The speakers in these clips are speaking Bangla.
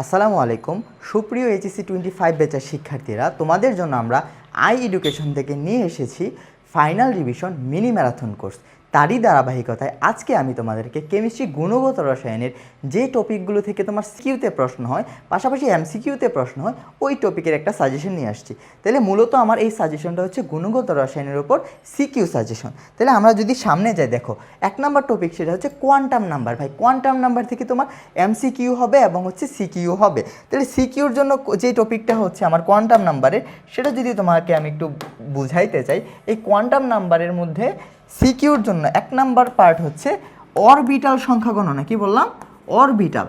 আসসালামু আলাইকুম। সুপ্রিয় এইচএসসি টোয়েন্টি ফাইভ বেচার শিক্ষার্থীরা, তোমাদের জন্য আমরা আই এডুকেশন থেকে নিয়ে এসেছি final revision mini marathon course. তারই ধারাবাহিকতায় আজকে আমি তোমাদেরকে কেমিস্ট্রি গুণগত রসায়নের যে টপিকগুলো থেকে তোমার সিকিউতে প্রশ্ন হয়, পাশাপাশি এমসিকিউতে প্রশ্ন হয়, ওই টপিকের একটা সাজেশন নিয়ে আসছি। তাহলে মূলত আমার এই সাজেশনটা হচ্ছে গুণগত রসায়নের উপর সিকিউ সাজেশন। তাহলে আমরা যদি সামনে যাই, দেখো, এক নম্বর টপিক সেটা হচ্ছে কোয়ান্টাম নাম্বার। ভাই, কোয়ান্টাম নাম্বার থেকে তোমার এমসিকিউ হবে এবং হচ্ছে সিকিউ হবে। তাহলে সিকিউর জন্য যে টপিকটা হচ্ছে আমার কোয়ান্টাম নাম্বারের, সেটা যদি তোমাকে আমি একটু বুঝাইতে চাই, এই কোয়ান্টাম নাম্বারের মধ্যে সিকিউর জন্য। এক নাম্বার পার্ট হচ্ছে অরবিটাল সংখ্যা গণনা। কি বললাম? অরবিটাল।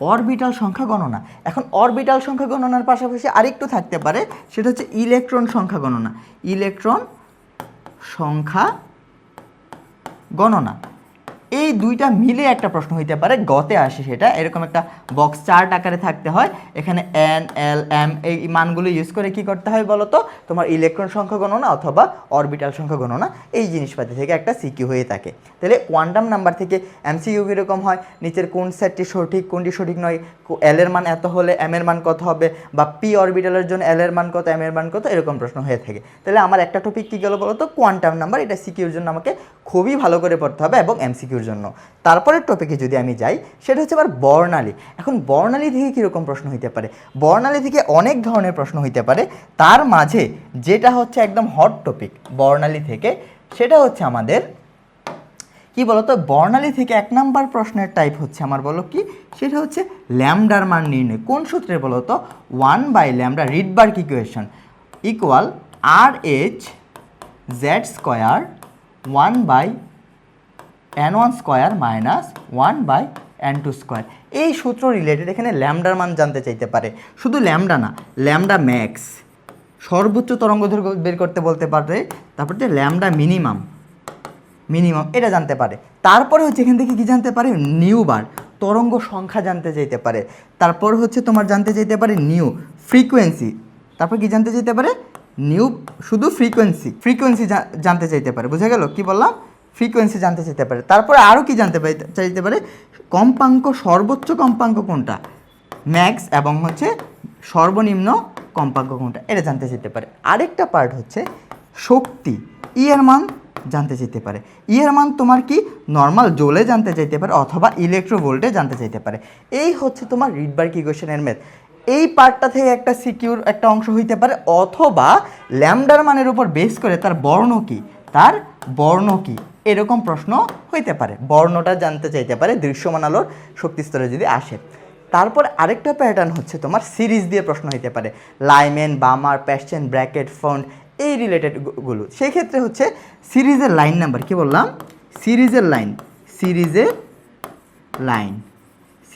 অরবিটাল সংখ্যা গণনা। এখন অরবিটাল সংখ্যা গণনার পাশাপাশি আরেকটু থাকতে পারে, সেটা হচ্ছে ইলেকট্রন সংখ্যা গণনা। ইলেকট্রন সংখ্যা গণনা। এই দুইটা মিলে একটা প্রশ্ন হইতে পারে, গতে আসে সেটা। এরকম একটা বক্স চার্ট আকারে থাকতে হয়। এখানে এন এল এম এই মানগুলো ইউজ করে কি করতে হয় বলো তো তোমার ইলেকট্রন সংখ্যা গণনা অথবা অরবিটাল সংখ্যা গণনা, এই জিনিসপাতি থেকে একটা সিকিউ হয়ে থাকে। তাহলে কোয়ান্টাম নাম্বার থেকে এমসিকিউ কীরকম হয়? নিচের কোন সেটটি সঠিক, কোনটি সঠিক নয়? এল এর মান এত হলে এম এর মান কত হবে? বা পি অরবিটালের জন্য এল এর মান কত এম এর মান কত? এরকম প্রশ্ন হয়ে থাকে। তাহলে আমার একটা টপিক কী গেল বলো তো কোয়ান্টাম নাম্বার এটা সিকিউর জন্য আমাকে খুবই ভালো করে পড়তে হবে এবং এমসিকিউর জন্য। তারপরের টপিকে যদি আমি যাই, সেটা হচ্ছে আবার বর্ণালী। এখন বর্ণালী থেকে কীরকম প্রশ্ন হইতে পারে? বর্ণালী থেকে অনেক ধরনের প্রশ্ন হইতে পারে। তার মাঝে যেটা হচ্ছে একদম হট টপিক বর্ণালী থেকে, সেটা হচ্ছে আমাদের কি বলতো? বর্ণালী থেকে এক নাম্বার প্রশ্নের টাইপ হচ্ছে আমার বলো কি? সেটা হচ্ছে ল্যামডার মান নির্ণয়। কোন সূত্রে বলতো? One by lambda Rydberg equation equal R H Z square one by N one square minus one by N two square এই সূত্র রিলেটেড এখানে ল্যামডার মান জানতে চাইতে পারে। শুধু ল্যামডা না ল্যামডা ম্যাক্স সর্বোচ্চ তরঙ্গ দৈর্ঘ্য বের করতে বলতে পারে তারপর যে ল্যামডা মিনিমাম মিনিমাম এটা জানতে পারে। তারপরে হচ্ছে এখান থেকে কি জানতে পারে? নিউ বার তরঙ্গ সংখ্যা জানতে চাইতে পারে। তারপর হচ্ছে তোমার জানতে চাইতে পারে নিউ ফ্রিকোয়েন্সি তারপর কি জানতে চাইতে পারে? নিউ শুধু ফ্রিকোয়েন্সি ফ্রিকোয়েন্সি জানতে চাইতে পারে, বুঝা গেল? কি বললাম? ফ্রিকোয়েন্সি জানতে চাইতে পারে। তারপরে আরও কি জানতে চাইতে পারে? কম্পাঙ্ক, সর্বোচ্চ কম্পাঙ্ক কোনটা? ম্যাক্স এবং হচ্ছে সর্বনিম্ন কম্পাঙ্ক কোনটা? এটা জানতে চাইতে পারে। আরেকটা পার্ট হচ্ছে শক্তি। ই এর মান জানতে চাইতে পারে। ই এর মান তোমার কি? নর্মাল জোলে জানতে চাইতে পারে অথবা ইলেকট্রোভোল্টে জানতে চাইতে পারে। এই হচ্ছে তোমার রিডবার্গ ইকুয়েশনের মেথ এই পার্টটা থেকে একটা সিকিউর একটা অংশ হইতে পারে, অথবা ল্যামডার মানের উপর বেস করে তার বর্ণ কি? তার বর্ণ কি? এরকম প্রশ্ন হইতে পারে। বর্ণটা জানতে চাইতে পারে, দৃশ্যমান আলোর শক্তিস্তরে যদি আসে। তারপর আরেকটা প্যাটার্ন হচ্ছে তোমার সিরিজ দিয়ে প্রশ্ন হইতে পারে। Lyman, Balmer Paschen Brackett Pfund এই রিলেটেডগুলো সেই ক্ষেত্রে হচ্ছে সিরিজের লাইন নাম্বার কি বললাম? সিরিজের লাইন সিরিজের লাইন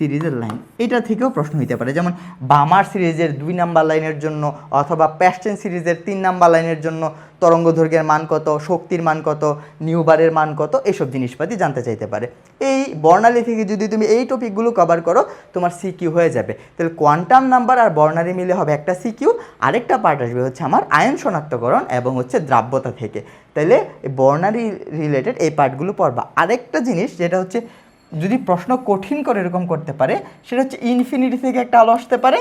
সিরিজের লাইন। এটা থেকেও প্রশ্ন হইতে পারে। যেমন, বামার সিরিজের দুই নাম্বার লাইনের জন্য অথবা প্যাস্টেন সিরিজের তিন নাম্বার লাইনের জন্য তরঙ্গ দৈর্ঘ্যের মান কত, শক্তির মান কত, নিউবারের মান কত এইসব জিনিসপাতি জানতে চাইতে পারে। এই বর্ণালী থেকে যদি তুমি এই টপিকগুলো কভার করো, তোমার সিকিউ হয়ে যাবে। তাহলে কোয়ান্টাম নাম্বার আর বর্ণালী মিলে হবে একটা সিকিউ আরেকটা পার্ট আসবে হচ্ছে আমার আয়ন শনাক্তকরণ এবং হচ্ছে দ্রাব্যতা থেকে। তাহলে বর্ণালী রিলেটেড এই পার্টগুলো পড়বা। আরেকটা জিনিস, যেটা হচ্ছে যদি প্রশ্ন কঠিন করে এরকম করতে পারে, সেটা হচ্ছে ইনফিনিটি থেকে একটা আলো আসতে পারে।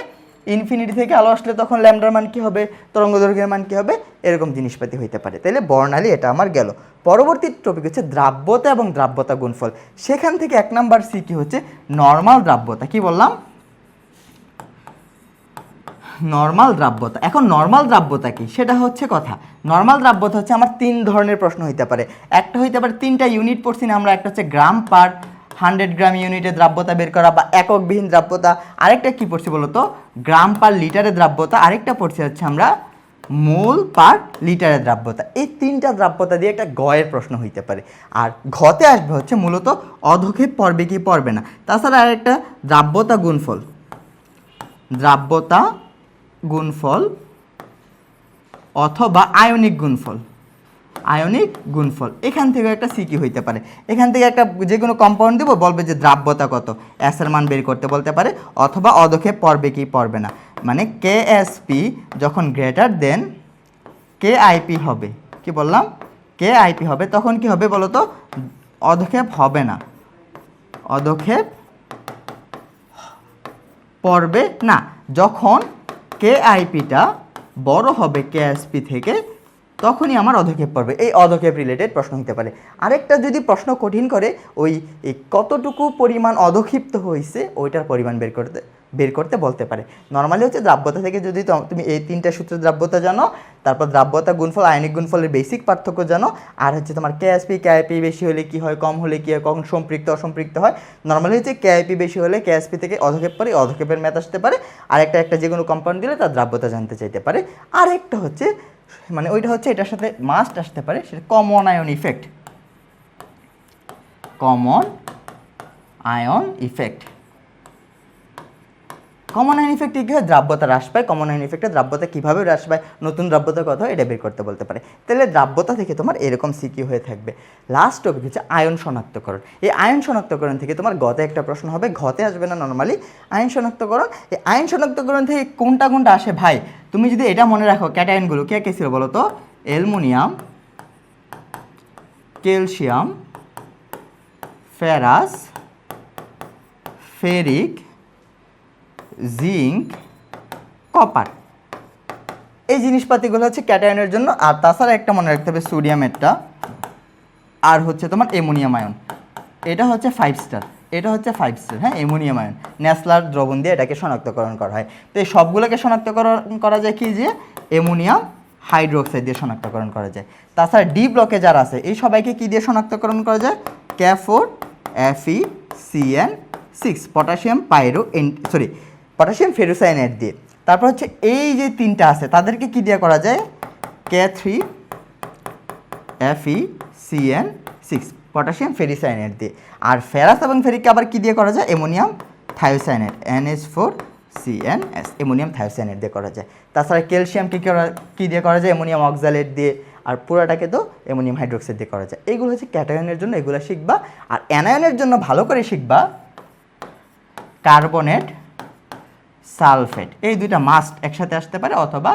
ইনফিনিটি থেকে আলো আসলে তখন ল্যামডার মান কী হবে? তরঙ্গ দৈর্ঘ্যের মান কী হবে? এরকম জিনিসপাতি হইতে পারে। তাহলে বর্ণালী এটা আমার গেল। পরবর্তী টপিক হচ্ছে দ্রাব্যতা এবং দ্রাব্যতা গুণফল। সেখান থেকে এক নাম্বার সি কি হচ্ছে? নর্মাল দ্রাব্যতা। কি বললাম? নর্মাল দ্রাব্যতা। এখন নর্মাল দ্রাব্যতা কি? সেটা হচ্ছে কথা। নর্মাল দ্রাব্যতা হচ্ছে আমার তিন ধরনের প্রশ্ন হইতে পারে। একটা হইতে পারে তিনটা ইউনিট পড়ছি না আমরা, একটা হচ্ছে গ্রাম পার হান্ড্রেড গ্রাম ইউনিটে দ্রাব্যতা বের করা বা এককবিহীন দ্রাব্যতা, আরেকটা কি পড়ছি বলতো? গ্রাম পার লিটারে দ্রাব্যতা, আরেকটা পড়ছি হচ্ছে আমরা মোল পার লিটারের দ্রাব্যতা। এই তিনটা দ্রাব্যতা দিয়ে একটা গয়ের প্রশ্ন হইতে পারে। আর ঘতে আসবে হচ্ছে মূলত অধক্ষেপ পড়বে কি পড়বে না। তাছাড়া আরেকটা দ্রাব্যতা গুণফল। দ্রাব্যতা গুণফল অথবা আয়নিক গুণফল। আয়নিক গুণফল। এখান থেকে একটা সিকি হইতে পারে? এখান থেকে একটা যে কোনো কম্পাউন্ড দেবো, বলবে যে দ্রাব্যতা কত? এর মান বের করতে বলতে পারে, অথবা অধক্ষেপ পড়বে কি পড়বে না। মানে কে এস পি যখন greater then K I P, কি বললাম? কে আইপি হবে, তখন কি হবে বলতো? তো অধক্ষেপ হবে না। অদক্ষেপ পড়বে না। যখন কে আইপিটা বড় হবে কেএসপি থেকে তখনই আমার অধক্ষেপ পড়বে এই অধক্ষেপ রিলেটেড প্রশ্ন হতে পারে। আরেকটা যদি প্রশ্ন কঠিন করে, ওই কতটুকু পরিমাণ অধক্ষিপ্ত হয়েছে ওইটার পরিমাণ বের করতে বের করতে বলতে পারে। নর্মালি হচ্ছে দ্রাব্যতা থেকে যদি তুমি এই তিনটা সূত্র দ্রাব্যতা জানো, তারপর দ্রাব্যতা গুণফল, আয়নিক গুণফলের বেসিক পার্থক্য জানো, আর হচ্ছে তোমার কেএসপি কেআইপি বেশি হলে কি হয়, কম হলে কি হয়, কখন সম্পৃক্ত, অসম্পৃক্ত হয় নর্মালি হচ্ছে কেআইপি বেশি হলে কেএসপি থেকে অধক্ষেপ পরে অধক্ষেপের ম্যাথ আসতে পারে। আর একটা একটা যে কোনো কম্পাউন্ড দিলে তার দ্রাব্যতা জানতে চাইতে পারে। আরেকটা হচ্ছে মানে ওইটা হচ্ছে এটার সাথে মাস্ট আসতে পারে, সেটা common ion effect common ion effect common ion ইফেক্টে কী হয়? দ্রাব্যতা হ্রাস পায়। কমন আইন ইফেক্টে দ্রাব্যতা কীভাবে হ্রাস পায়? নতুন দ্রাব্যতা কথা এটা বের করতে বলতে পারে। তাহলে দ্রাব্যতা থেকে তোমার এরকম সিকি হয়ে থাকবে। লাস্ট টপিক হচ্ছে আয়ন শনাক্তকরণ। এই আয়ন শনাক্তকরণ থেকে তোমার গতে একটা প্রশ্ন হবে, ঘতে আসবে না নর্মালি আয়ন শনাক্তকরণ, এই আয়ন শনাক্তকরণ থেকে কোনটা কোনটা আসে ভাই? তুমি যদি এটা মনে রাখো, ক্যাটায়নগুলো কে কে ছিল বলো তো? Aluminium, calcium, ferrous, ferric zinc copper. এই জিনিসপাতিগুলো হচ্ছে ক্যাটায়নের জন্য, আর তাছাড়া একটা মনে রাখতে হবে সোডিয়ামেরটা আর হচ্ছে তোমার অ্যামোনিয়াম আয়ন। এটা হচ্ছে ফাইভ স্টার এটা হচ্ছে ফাইভ স্টার হ্যাঁ অ্যামোনিয়াম আয়ন ন্যাসলার দ্রবণ দিয়ে এটাকে শনাক্তকরণ করা হয়। তো এই সবগুলোকে শনাক্তকরণ করা যায় কি যে অ্যামোনিয়াম হাইড্রোক্সাইড দিয়ে শনাক্তকরণ করা যায়। তাছাড়া ডি ব্লকে যারা আছে, এই সবাইকে কি দিয়ে শনাক্তকরণ করা যায়? K four F E CN six potassium pyro N sorry potassium ferrocyanide দিয়ে। তারপর হচ্ছে এই যে তিনটা আছে, তাদেরকে কি দিয়ে করা যায়? K three FE CN six potassium ferricyanate দিয়ে। আর ফেরাস এবং ফেরিককে আবার কী দিয়ে করা যায়? Ammonium thiocyanide NS four CNS ammonium thiocyanate দিয়ে করা যায়। তাছাড়া ক্যালসিয়ামকে কী করা কী দিয়ে করা যায়? অ্যামোনিয়াম অক্সালেট দিয়ে। আর পুরাটাকে তো অ্যামোনিয়াম হাইড্রোক্সাইড দিয়ে করা যায়। এগুলো হচ্ছে ক্যাটায়নের জন্য এগুলো শিখবা। আর অ্যানায়নের জন্য ভালো করে শিখবা কার্বনেট সালফেট। এই দুইটা মাস্ট একসাথে আসতে পারে অথবা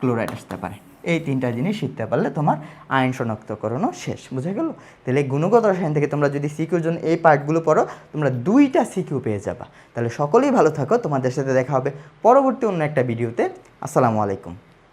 ক্লোরাইড আসতে পারে। এই তিনটা জিনিস শিখতে পারলে তোমার আইন শনাক্তকরণও শেষ, বুঝে গেল? তাহলে গুণগত রসায়ন থেকে তোমরা যদি সিকিউর জন্য এই পার্টগুলো পড়ো, তোমরা দুইটা সিকিউ পেয়ে যাবা। তাহলে সকলেই ভালো থাকো, তোমাদের সাথে দেখা হবে পরবর্তী অন্য একটা ভিডিওতে। আসসালামু আলাইকুম।